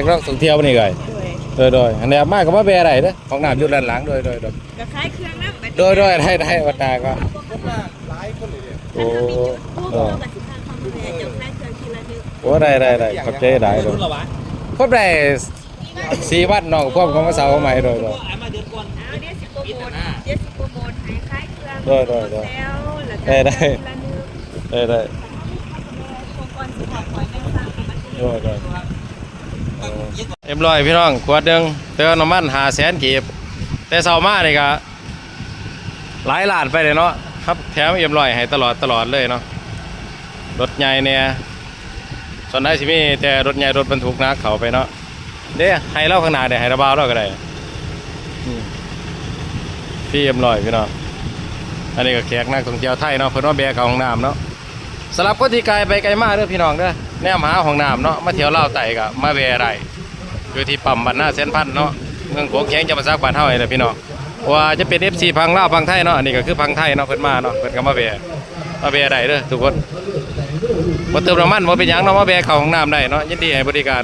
กรอกท่องเที่ยวนี่ไงโดยโดยโดยอันนี้มากก็มาแบอะไรเด้อของน้ำอยู่ด้านหลังโดยโดยโดยก็คล้ายเครื่องน้ำแบบโดยโดยได้ได้วัดนาก็หลายคนเลยเนี่ยโอ้พวกเอเราอกับสิบห้าคำดูแลเจ้าคล้ายเครื่องทีละนึงโอ้ได้ได้ได้ขอบใจได้เลยครบได้สี่วันน้องพวกของมาเสาร์ใหม่โดยโดยเอาเดี๋ยวสิโปรโมทเดี๋ยวสิโปรโมทให้คล้ายเครื่องโดยโดยโดยแล้วแล้วก็ได้ได้ทีละนึงได้ได้โครงการสิบหกคอยแม่งสร้างประมาณนี้โดยโดย เอ็มร้อยพี่น้องขวดหนึ่งเติมน้ำมันหาแสนกีบ แต่เสาร์มาเลยก็หลายล้านไปเลยเนาะครับแถมเอ็มร้อยให้ตลอดตลอดเลยเนาะรถใหญ่เนี่ยส่วนได้สิมีแต่รถใหญ่รถบรรทุกนักเขาไปเนาะเด้ให้เล่าข้างหน้าเด้ให้ระบาวเล่าก็ได้พี่เอ็มร้อยพี่น้องอันนี้ก็แขกนักท่องเที่ยวไทยเนาะเพิ่นว่าแบกเขาห้องน้ำเนาะ สำหรับคนที่ไกลไปไกลมากเด้อพี่น้องเด้อแนมหาของน้ำเนาะมาเที่ยวเล่าไต่กะมาเวรไรอยู่ที่ปั๊มบ้านหน้าเส้นพันเนาะเมืองโขงแข็งจะมาซักบ้านเท่าไหร่เลยพี่น้องว่าจะเป็นเอฟซีพังลาพังไทยเนาะอันนี้ก็คือพังไทยเนาะเพิ่นมาเนาะเพิ่นก็มาเวะมาเวรไรเด้อทุกคนมาเติมน้ำมันมาเป็นยังเนาะมาเวะเข้าของน้ำได้เนาะยินดีให้บริการ